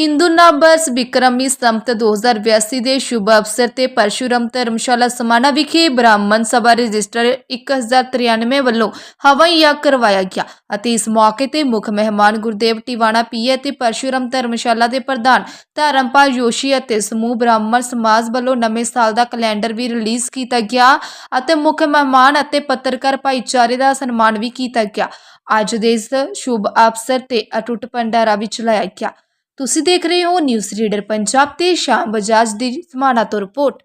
ਹਿੰਦੂ ਨਵਬਰਸ ਬਿਕਰਮੀ ਸੰਮਤ 2082 ਦੇ ਸ਼ੁਭ ਅਵਸਰ ਤੇ ਪਰਸ਼ੂਰਮ ਧਰਮਸ਼ਾਲਾ ਸਮਾਣਾ ਵਿਖੇ ਬ੍ਰਾਹਮਣ ਸਭਾ ਰਜਿਸਟਰ 1093 ਵੱਲੋਂ ਹਵਾਈ ਯਾਗ ਕਰਵਾਇਆ ਗਿਆ ਅਤੇ ਇਸ ਮੌਕੇ ਤੇ ਮੁੱਖ ਮਹਿਮਾਨ ਗੁਰਦੇਵ ਟਿਵਾਣਾ ਪੀਏ ਤੇ ਪਰਸ਼ੂਰਮ ਧਰਮਸ਼ਾਲਾ ਦੇ ਪ੍ਰਧਾਨ ਧਰਮਪਾਲ ਜੋਸ਼ੀ ਅਤੇ ਸਮੂਹ ਬ੍ਰਾਹਮਣ ਸਮਾਜ ਵੱਲੋਂ ਨਵੇਂ ਸਾਲ ਦਾ ਕੈਲੰਡਰ ਵੀ ਰਿਲੀਜ਼ ਕੀਤਾ ਗਿਆ ਅਤੇ ਮੁੱਖ ਮਹਿਮਾਨ ਅਤੇ ਪੱਤਰਕਾਰ ਭਾਈਚਾਰੇ ਦਾ ਸਨਮਾਨ ਵੀ ਕੀਤਾ ਗਿਆ। ਅੱਜ ਦੇ ਇਸ ਸ਼ੁਭ ਅਵਸਰ ਤੇ ਅਟੁੱਟ ਭੰਡਾਰਾ ਵੀ ਚਲਾਇਆ ਗਿਆ। ਤੁਸੀਂ ਦੇਖ ਰਹੇ ਹੋ ਨਿਊਜ਼ ਰੀਡਰ ਪੰਜਾਬ ਤੇ ਸ਼ਾਮ ਬਜਾਜ ਦੀ ਸਮਾਣਾ ਤੋਂ ਰਿਪੋਰਟ।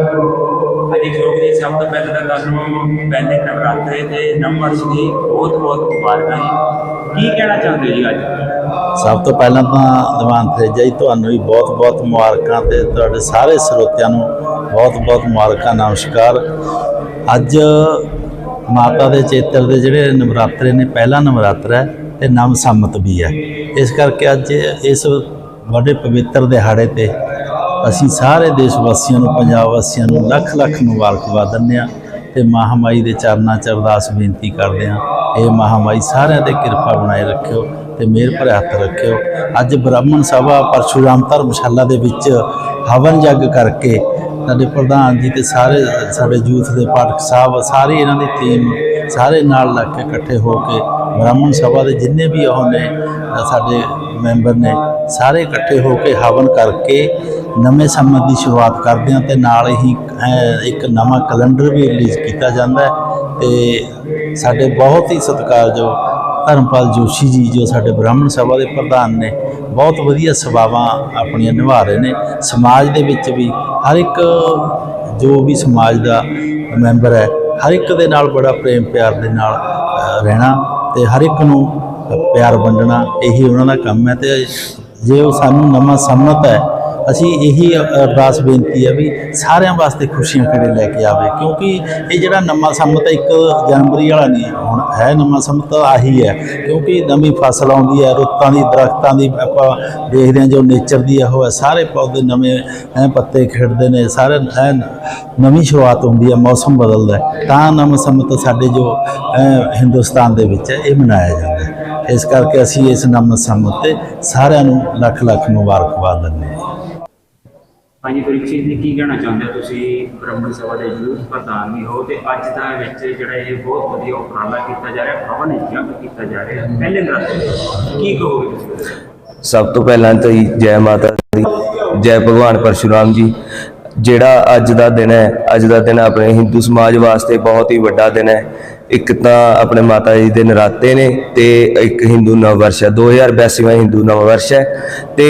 ਹਾਂਜੀ ਜੋ ਕਿ ਸਭ ਤੋਂ ਪਹਿਲਾਂ ਤਾਂ ਤੁਹਾਨੂੰ ਪਹਿਲੇ ਨਵਰਾਤਰੇ ਤੇ ਨਵਵਰਸ਼ ਦੀ ਬਹੁਤ ਬਹੁਤ ਮੁਬਾਰਕਾਂ ਜੀ। ਕੀ ਕਹਿਣਾ ਚਾਹੁੰਦੇ ਜੀ ਅੱਜ? ਸਭ ਤੋਂ ਪਹਿਲਾਂ ਤਾਂ ਦੀਵਾਨ ਤੇਜਾ ਜੀ, ਤੁਹਾਨੂੰ ਵੀ ਬਹੁਤ-ਬਹੁਤ ਮੁਬਾਰਕਾਂ ਤੇ ਤੁਹਾਡੇ ਸਾਰੇ ਸਰੋਤਿਆਂ ਨੂੰ ਬਹੁਤ-ਬਹੁਤ ਮੁਬਾਰਕਾਂ, ਨਮਸਕਾਰ। ਅੱਜ ਮਾਤਾ ਦੇ ਚੇਤਰ ਦੇ ਜਿਹੜੇ ਨਵਰਾਤਰੇ ਨੇ, ਪਹਿਲਾ ਨਵਰਾਤਰਾ ਹੈ ਤੇ ਨਵ ਸੰਮਤ ਵੀ ਹੈ। ਇਸ ਕਰਕੇ ਅੱਜ ਇਸ ਵੱਡੇ ਪਵਿੱਤਰ ਦਿਹਾੜੇ ਤੇ ਅਸੀਂ ਸਾਰੇ ਦੇਸ਼ ਵਾਸੀਆਂ ਨੂੰ, ਪੰਜਾਬ ਵਾਸੀਆਂ ਨੂੰ ਲੱਖ ਲੱਖ ਮੁਬਾਰਕਬਾਦ ਦਿੰਦੇ ਹਾਂ ਤੇ ਮਹਾਮਾਈ ਦੇ ਚਰਨਾਂ 'ਚ ਅਰਦਾਸ ਬੇਨਤੀ ਕਰਦੇ ਹਾਂ। ਇਹ ਮਹਾਮਾਈ ਸਾਰਿਆਂ ਤੇ ਕਿਰਪਾ ਬਣਾਏ ਰੱਖਿਓ ਤੇ ਮਿਹਰ ਭਰੇ ਹੱਥ ਰੱਖਿਓ। ਅੱਜ ਬ੍ਰਾਹਮਣ ਸਭਾ ਪਰਸ਼ੂਰਾਮ ਧਰਮਸ਼ਾਲਾ ਦੇ ਵਿੱਚ ਹਵਨ ਯੱਗ ਕਰਕੇ ਸਾਡੇ ਪ੍ਰਧਾਨ ਜੀ ਤੇ ਸਾਰੇ ਸਾਡੇ ਯੂਥ ਦੇ ਪਾਠਕ ਸਾਹਿਬ, ਸਾਰੇ ਇਹਨਾਂ ਦੀ ਟੀਮ ਸਾਰੇ ਨਾਲ ਲੱਗ ਕੇ ਇਕੱਠੇ ਹੋ ਕੇ ਬ੍ਰਾਹਮਣ ਸਭਾ ਦੇ ਜਿੰਨੇ ਵੀ ਉਹ ਨੇ, ਸਾਡੇ ਮੈਂਬਰ ਨੇ, ਸਾਰੇ ਇਕੱਠੇ ਹੋ ਕੇ ਹਵਨ ਕਰਕੇ ਨਵੇਂ ਸੰਮਤ ਦੀ ਸ਼ੁਰੂਆਤ ਕਰਦੇ ਹਾਂ ਤੇ ਨਾਲ ਹੀ ਇੱਕ ਨਵਾਂ ਕੈਲੰਡਰ ਵੀ ਰਿਲੀਜ਼ ਕੀਤਾ ਜਾਂਦਾ ਹੈ ਤੇ ਸਾਡੇ ਬਹੁਤ ਹੀ ਸਤਿਕਾਰਯੋਗ ਧਰਮਪਾਲ ਜੋਸ਼ੀ ਜੀ, ਜੋ ਸਾਡੇ ਬ੍ਰਾਹਮਣ ਸਭਾ ਦੇ ਪ੍ਰਧਾਨ ਨੇ, ਬਹੁਤ ਵਧੀਆ ਸੇਵਾਵਾਂ ਆਪਣੀਆਂ ਨਿਭਾ ਰਹੇ ਨੇ। ਸਮਾਜ ਦੇ ਵਿੱਚ ਵੀ ਹਰ ਇੱਕ, ਜੋ ਵੀ ਸਮਾਜ ਦਾ ਮੈਂਬਰ ਹੈ, ਹਰ ਇੱਕ ਦੇ ਨਾਲ ਬੜਾ ਪ੍ਰੇਮ ਪਿਆਰ ਦੇ ਨਾਲ ਰਹਿਣਾ ਤੇ ਹਰ ਇੱਕ ਨੂੰ ਪਿਆਰ ਵੰਡਣਾ, ਇਹੀ ਉਹਨਾਂ ਦਾ ਕੰਮ ਹੈ ਤੇ ਜੇ ਉਹ ਸਾਨੂੰ ਨਵਾਂ ਸੰਮਤ ਹੈ ਅਸੀਂ ਇਹੀ ਅਰਦਾਸ ਬੇਨਤੀ ਹੈ ਵੀ ਸਾਰਿਆਂ ਵਾਸਤੇ ਖੁਸ਼ੀਆਂ ਕਿਹੜੇ ਲੈ ਕੇ ਆਵੇ, ਕਿਉਂਕਿ ਇਹ ਜਿਹੜਾ ਨਵਾਂ ਸੰਮਤ ਇੱਕ ਜਨਵਰੀ ਵਾਲਾ ਨਹੀਂ ਹੁਣ ਹੈ ਨਵਾਂ ਸੰਮਤ, ਆਹੀ ਹੈ, ਕਿਉਂਕਿ ਨਵੀਂ ਫਸਲ ਆਉਂਦੀ ਹੈ, ਰੁੱਤਾਂ ਦੀ, ਦਰਖਤਾਂ ਦੀ, ਆਪਾਂ ਦੇਖਦੇ ਹਾਂ ਜੋ ਨੇਚਰ ਦੀ ਉਹ ਹੈ, ਸਾਰੇ ਪੌਦੇ ਨਵੇਂ ਐ ਪੱਤੇ ਖਿੜਦੇ ਨੇ, ਸਾਰੇ ਐਂ ਨਵੀਂ ਸ਼ੁਰੂਆਤ ਹੁੰਦੀ ਹੈ, ਮੌਸਮ ਬਦਲਦਾ ਤਾਂ ਨਵਾਂ ਸੰਮਤ ਸਾਡੇ ਜੋ ਹਿੰਦੁਸਤਾਨ ਦੇ ਵਿੱਚ ਹੈ, ਇਹ ਮਨਾਇਆ ਜਾਂਦਾ ਹੈ। ਇਸ ਕਰਕੇ ਅਸੀਂ ਇਸ ਨਵਾਂ ਸੰਮਤ ਤੇ ਸਾਰਿਆਂ ਨੂੰ ਲੱਖ ਲੱਖ ਮੁਬਾਰਕਬਾਦ ਦਿੰਦੇ ਹਾਂ। ਹਾਂਜੀ ਪ੍ਰੀਖਿਤ ਜੀ ਕੀ ਕਹਿਣਾ ਚਾਹੁੰਦੇ ਹੋ ਤੁਸੀਂ? ਬ੍ਰਹਮਣ ਸਭਾ ਦੇ ਯੂਥ ਪ੍ਰਧਾਨ ਵੀ ਹੋ ਤੇ ਅੱਜ ਦਾ ਵਿੱਚ ਜਿਹੜਾ ਇਹ ਬਹੁਤ ਵਧੀਆ ਉਪਰਾਲਾ ਕੀਤਾ ਜਾ ਰਿਹਾ ਹਵਨ ਯੱਗ ਕੀਤਾ ਜਾ ਰਿਹਾ। ਪਹਿਲੇ ਨਵਰਾਤਰੇ ਕੀ ਕਹੋਗੇ ਤੁਸੀਂ? ਸਭ ਤੋਂ ਪਹਿਲਾਂ ਤਾਂ ਜੈ ਮਾਤਾ ਦੀ, ਜੈ ਭਗਵਾਨ ਪਰਸ਼ੁਰਾਮ ਜੀ, ਜਿਹੜਾ ਅੱਜ ਦਾ ਦਿਨ ਹੈ, ਅੱਜ ਦਾ ਦਿਨ ਆਪਣੇ ਹਿੰਦੂ ਸਮਾਜ ਵਾਸਤੇ ਬਹੁਤ ਹੀ ਵੱਡਾ ਦਿਨ ਹੈ। ਇੱਕ ਤਾਂ ਆਪਣੇ ਮਾਤਾ ਜੀ ਦੇ ਨਰਾਤੇ ਨੇ ਤੇ ਇੱਕ ਹਿੰਦੂ ਨਵ ਵਰਸ਼ ਹੈ 2082ਵਾਂ ਹਿੰਦੂ ਨਵ ਵਰਸ਼ ਹੈ ਤੇ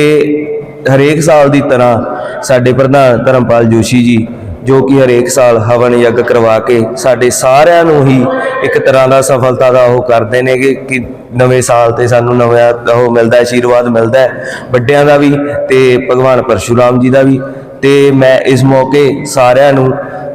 ਹਰੇਕ ਸਾਲ ਦੀ ਤਰ੍ਹਾਂ ਸਾਡੇ ਪ੍ਰਧਾਨ ਧਰਮਪਾਲ ਜੋਸ਼ੀ ਜੀ ਜੋ ਕਿ ਹਰੇਕ ਸਾਲ ਹਵਨ ਯੱਗ ਕਰਵਾ ਕੇ ਸਾਡੇ ਸਾਰਿਆਂ ਨੂੰ ਹੀ ਇੱਕ ਤਰ੍ਹਾਂ ਦਾ ਸਫਲਤਾ ਦਾ ਉਹ ਕਰਦੇ ਨੇ ਕਿ ਨਵੇਂ ਸਾਲ ਤੇ ਸਾਨੂੰ ਨਵਾਂ ਉਹ ਮਿਲਦਾ ਹੈ, ਆਸ਼ੀਰਵਾਦ ਮਿਲਦਾ ਹੈ ਵੱਡਿਆਂ ਦਾ ਵੀ ਤੇ ਭਗਵਾਨ ਪਰਸ਼ੂਰਾਮ ਜੀ ਦਾ ਵੀ। ਤੇ ਮੈਂ ਇਸ ਮੌਕੇ ਸਾਰਿਆਂ ਨੂੰ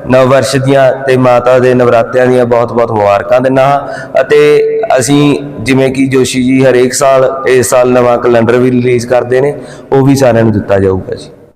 ਨਵ ਵਰਸ਼ ਦੀਆਂ ਤੇ ਮਾਤਾ ਦੇ ਨਵਰਾਤਿਆਂ ਦੀਆਂ ਬਹੁਤ-ਬਹੁਤ ਮੁਬਾਰਕਾਂ ਦਿੰਦਾ ਹਾਂ। ਅਤੇ ਅਸੀਂ ਜਿਵੇਂ ਕਿ ਜੋਸ਼ੀ ਜੀ ਹਰੇਕ ਸਾਲ, ਇਸ ਸਾਲ ਨਵਾਂ ਕੈਲੰਡਰ ਵੀ ਰਿਲੀਜ਼ ਕਰਦੇ ਨੇ, ਉਹ ਵੀ ਸਾਰਿਆਂ ਨੂੰ ਦਿੱਤਾ ਜਾਊਗਾ ਜੀ।